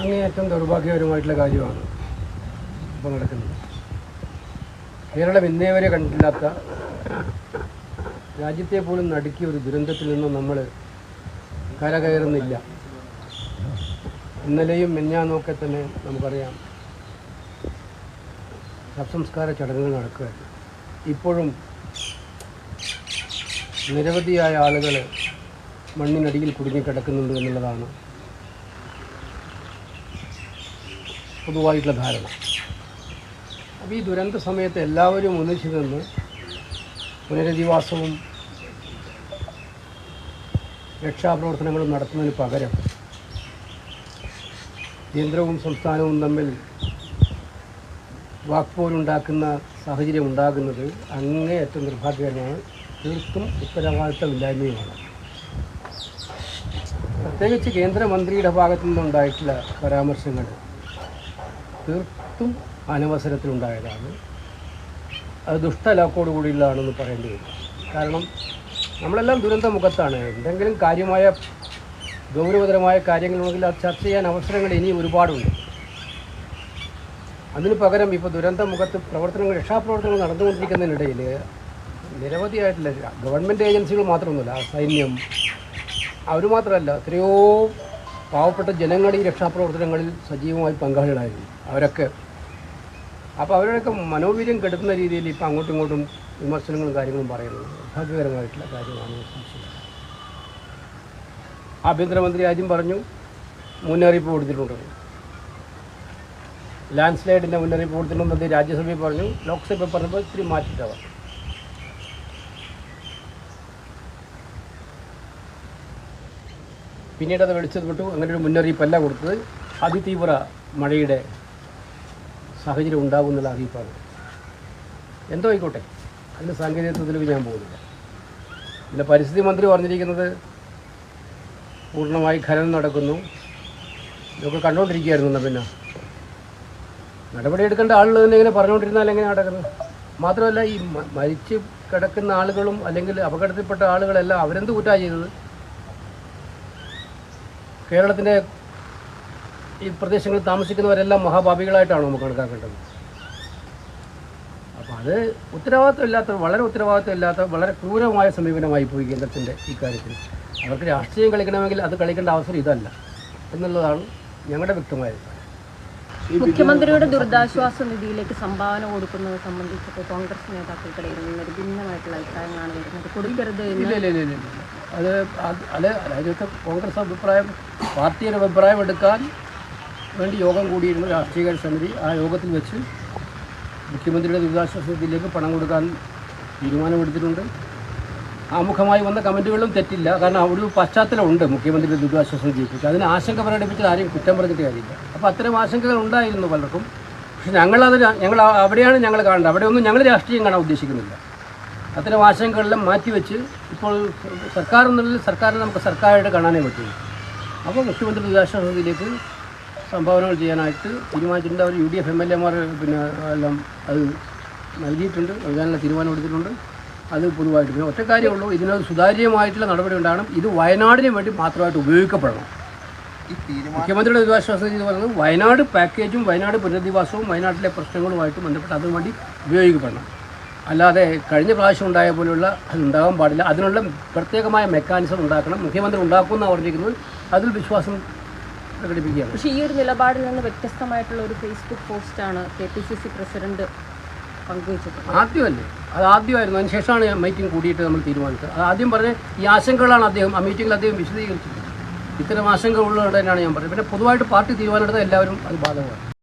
അങ്ങേയറ്റം ദൗർഭാഗ്യകരമായിട്ടുള്ള കാര്യമാണ് ഇപ്പോൾ നടക്കുന്നത്. കേരളം ഇന്നേ വരെ കണ്ടില്ലാത്ത രാജ്യത്തെ പോലും നടുക്കിയ ഒരു ദുരന്തത്തിൽ നിന്നും നമ്മൾ കരകയറുന്നില്ല. ഇന്നലെയും മിന്നാന്നൊക്കെ തന്നെ നമുക്കറിയാം. ശവസംസ്കാര ചടങ്ങുകൾ നടക്കുകയാണ്. ഇപ്പോഴും നിരവധിയായ ആളുകൾ മണ്ണിനടിയിൽ കുടുങ്ങിക്കിടക്കുന്നുണ്ട് എന്നുള്ളതാണ് പൊതുവായിട്ടുള്ള ധാരണ. അപ്പോൾ ഈ ദുരന്ത സമയത്ത് എല്ലാവരും ഒന്നിച്ചു നിന്ന് പുനരധിവാസവും രക്ഷാപ്രവർത്തനങ്ങളും നടത്തുന്നതിന് പകരം കേന്ദ്രവും സംസ്ഥാനവും തമ്മിൽ വാക്പോലുണ്ടാക്കുന്ന സാഹചര്യം ഉണ്ടാകുന്നത് അങ്ങേയറ്റം നിർഭാഗ്യകരമാണ്. തീർത്തും ഉത്തരവാദിത്തമില്ലായ്മയുമാണ്. പ്രത്യേകിച്ച് കേന്ദ്രമന്ത്രിയുടെ ഭാഗത്തു നിന്നുണ്ടായിട്ടുള്ള പരാമർശങ്ങൾ തീർത്തും അനവസരത്തിലുണ്ടായതാണ്. അത് ദുഷ്ടലാക്കോട് കൂടിയുള്ളതാണെന്ന് പറയേണ്ടി വരും. കാരണം നമ്മളെല്ലാം ദുരന്ത മുഖത്താണ്. എന്തെങ്കിലും കാര്യമായ ഗൗരവതരമായ കാര്യങ്ങളുണ്ടെങ്കിൽ അത് ചർച്ച ചെയ്യാൻ അവസരങ്ങൾ ഇനി ഒരുപാടുണ്ട്. അതിന് പകരം ഇപ്പോൾ ദുരന്ത മുഖത്ത് പ്രവർത്തനങ്ങൾ രക്ഷാപ്രവർത്തനങ്ങൾ നടന്നുകൊണ്ടിരിക്കുന്നതിനിടയിൽ നിരവധിയായിട്ടുള്ള ഗവൺമെന്റ് ഏജൻസികൾ മാത്രമൊന്നുമില്ല സൈന്യം അവർ മാത്രമല്ല എത്രയോ പാവപ്പെട്ട ജനങ്ങൾ ഈ രക്ഷാപ്രവർത്തനങ്ങളിൽ സജീവമായി പങ്കാളികളായിരുന്നു അവരൊക്കെ. അപ്പോൾ അവരുടെയൊക്കെ മനോവീര്യം കെടുത്തുന്ന രീതിയിൽ ഇപ്പം അങ്ങോട്ടും ഇങ്ങോട്ടും വിമർശനങ്ങളും കാര്യങ്ങളും പറയുന്നത് ഭാഗ്യകരമായിട്ടുള്ള കാര്യമാണ് ആഭ്യന്തരമന്ത്രി ആദ്യം പറഞ്ഞു മുന്നറിയിപ്പ് കൊടുത്തിട്ടുണ്ടെന്ന് ലാൻഡ് സ്ലൈഡിന്റെ മുന്നറിയിപ്പ് കൊടുത്തിട്ടുണ്ടെന്ന് രാജ്യസഭയിൽ പറഞ്ഞു. ലോക്സഭയിൽ പറഞ്ഞപ്പോൾ ഇത്തിരി മാറ്റിയിട്ടാണ് പിന്നീട് അത് വെളിച്ചത് വിട്ടു. അങ്ങനെ ഒരു മുന്നറിയിപ്പല്ല കൊടുത്തത്. അതിതീവ്ര മഴയുടെ സാഹചര്യം ഉണ്ടാകും എന്നുള്ള അറിയിപ്പാണ്. എന്തോ ആയിക്കോട്ടെ. അതിന്റെ സാങ്കേതികത്വത്തിലേക്ക് ഞാൻ പോകുന്നില്ല. പിന്നെ പരിസ്ഥിതി മന്ത്രി പറഞ്ഞിരിക്കുന്നത് പൂർണമായി ഖനനം നടക്കുന്നു. ഇതൊക്കെ കണ്ടുകൊണ്ടിരിക്കുകയായിരുന്നു എന്നാൽ പിന്നെ. നടപടിയെടുക്കേണ്ട ആളുകൾ തന്നെ ഇങ്ങനെ പറഞ്ഞുകൊണ്ടിരുന്നാൽ എങ്ങനെ നടക്കുന്നത്? മാത്രമല്ല ഈ മരിച്ചു കിടക്കുന്ന ആളുകളും അല്ലെങ്കിൽ അപകടത്തിൽപ്പെട്ട ആളുകളെല്ലാം അവരെന്ത് കുറ്റാണ് ചെയ്തത്? കേരളത്തിന്റെ ഈ പ്രദേശങ്ങളിൽ താമസിക്കുന്നവരെല്ലാം മഹാഭാവികളായിട്ടാണ് നമുക്ക് കണക്കാക്കേണ്ടത്? അപ്പോൾ അത് ഉത്തരവാദിത്തമില്ലാത്ത വളരെ ഉത്തരവാദിത്തമില്ലാത്ത വളരെ ക്രൂരമായ സമീപനമായി പോയി കേന്ദ്രത്തിന്റെ ഈ കാര്യത്തിൽ. അവർക്ക് രാഷ്ട്രീയം കളിക്കണമെങ്കിൽ അത് കളിക്കേണ്ട അവസരം ഇതല്ല എന്നുള്ളതാണ് ഞങ്ങളുടെ വ്യക്തമായ മുഖ്യമന്ത്രിയുടെ ദുരിതാശ്വാസ നിധിയിലേക്ക് സംഭാവന കൊടുക്കുന്നത് സംബന്ധിച്ചപ്പോൾ കോൺഗ്രസ് നേതാക്കൾക്കിടയിൽ നിന്നൊരു ഭിന്നമായിട്ടുള്ള അഭിപ്രായങ്ങളാണ് വരുന്നത് കൊടുക്കരുത് എന്ന്. അത് അത് കോൺഗ്രസ് അഭിപ്രായം പാർട്ടിയുടെ അഭിപ്രായം എടുക്കാൻ വേണ്ടി യോഗം കൂടിയിരുന്നു രാഷ്ട്രീയകാര്യ സമിതി ആ യോഗത്തിൽ വെച്ച് മുഖ്യമന്ത്രിയുടെ ദുരിതാശ്വാസ നിധിയിലേക്ക് പണം കൊടുക്കാൻ തീരുമാനമെടുത്തിട്ടുണ്ട് ആമുഖമായി വന്ന കമന്റുകളും തെറ്റില്ല. കാരണം ഒരു പശ്ചാത്തലമുണ്ട് മുഖ്യമന്ത്രിയുടെ ദുരിതാശ്വാസ നിധിയെക്കുറിച്ച്. അതിന് ആശങ്ക പ്രകടിപ്പിച്ചത് ആരെയും കുറ്റം പറഞ്ഞിട്ട് കാര്യമില്ല. അപ്പോൾ അത്തരം ആശങ്കകൾ ഉണ്ടായിരുന്നു പലർക്കും. പക്ഷെ ഞങ്ങളത് ഞങ്ങൾ അവിടെയാണ് ഞങ്ങൾ കാണേണ്ടത്. അവിടെയൊന്നും ഞങ്ങൾ രാഷ്ട്രീയം കാണാൻ ഉദ്ദേശിക്കുന്നില്ല. അത്തരം ആശങ്കകളെല്ലാം മാറ്റിവെച്ച് ഇപ്പോൾ സർക്കാർ എന്നുള്ളിൽ സർക്കാരിനെ നമുക്ക് സർക്കാരായിട്ട് കാണാനേ പറ്റുള്ളൂ. അപ്പോൾ മുഖ്യമന്ത്രി ദുരിതാശ്വാസ നിധിയിലേക്ക് സംഭാവനകൾ ചെയ്യാനായിട്ട് തീരുമാനിച്ചിട്ടുണ്ട്. അവർ U D F M L എമാർ പിന്നെ എല്ലാം അത് നൽകിയിട്ടുണ്ട്. നൽകാനുള്ള തീരുമാനം എടുത്തിട്ടുണ്ട്. അത് പൊതുവായിട്ട് പിന്നെ ഒറ്റ കാര്യമുള്ളൂ. ഇതിനൊരു സുതാര്യമായിട്ടുള്ള നടപടി ഉണ്ടാകണം. ഇത് വയനാടിന് വേണ്ടി മാത്രമായിട്ട് ഉപയോഗിക്കപ്പെടണം. മുഖ്യമന്ത്രിയുടെ ദുരിതാശ്വാസ നിധി പറയുന്നത് വയനാട് പാക്കേജും വയനാട് പുനരധിവാസവും വയനാട്ടിലെ പ്രശ്നങ്ങളുമായിട്ട് ബന്ധപ്പെട്ട് അതിനുവേണ്ടി ഉപയോഗിക്കപ്പെടണം. അല്ലാതെ കഴിഞ്ഞ പ്രാവശ്യം ഉണ്ടായ പോലെയുള്ള അത് ഉണ്ടാകാൻ പാടില്ല. അതിനുള്ള പ്രത്യേകമായ മെക്കാനിസം ഉണ്ടാക്കണം. മുഖ്യമന്ത്രി ഉണ്ടാക്കുമെന്ന് പറഞ്ഞിരിക്കുന്നത്. അതിൽ വിശ്വാസം പ്രകടിപ്പിക്കുകയാണ്. പക്ഷേ ഈ ഒരു നിലപാടിൽ നിന്ന് വ്യത്യസ്തമായിട്ടുള്ള ഒരു ഫേസ്ബുക്ക് പോസ്റ്റാണ് K P C C president ആദ്യമല്ലേ? അത് ആദ്യമായിരുന്നു. അതിനുശേഷമാണ് മീറ്റിംഗ് കൂടിയിട്ട് നമ്മൾ തീരുമാനിച്ചത്. അത് ആദ്യം പറഞ്ഞ ഈ ആശങ്കകളാണ് അദ്ദേഹം ആ മീറ്റിംഗിൽ അദ്ദേഹം വിശദീകരിച്ചത് ഇത്തരം ആശങ്കകളുള്ളത് തന്നെയാണ് ഞാൻ പറഞ്ഞത്. പിന്നെ പൊതുവായിട്ട് പാർട്ടി തീരുമാനമെടുത്താൽ എല്ലാവരും അത് ബാധകമാണ്.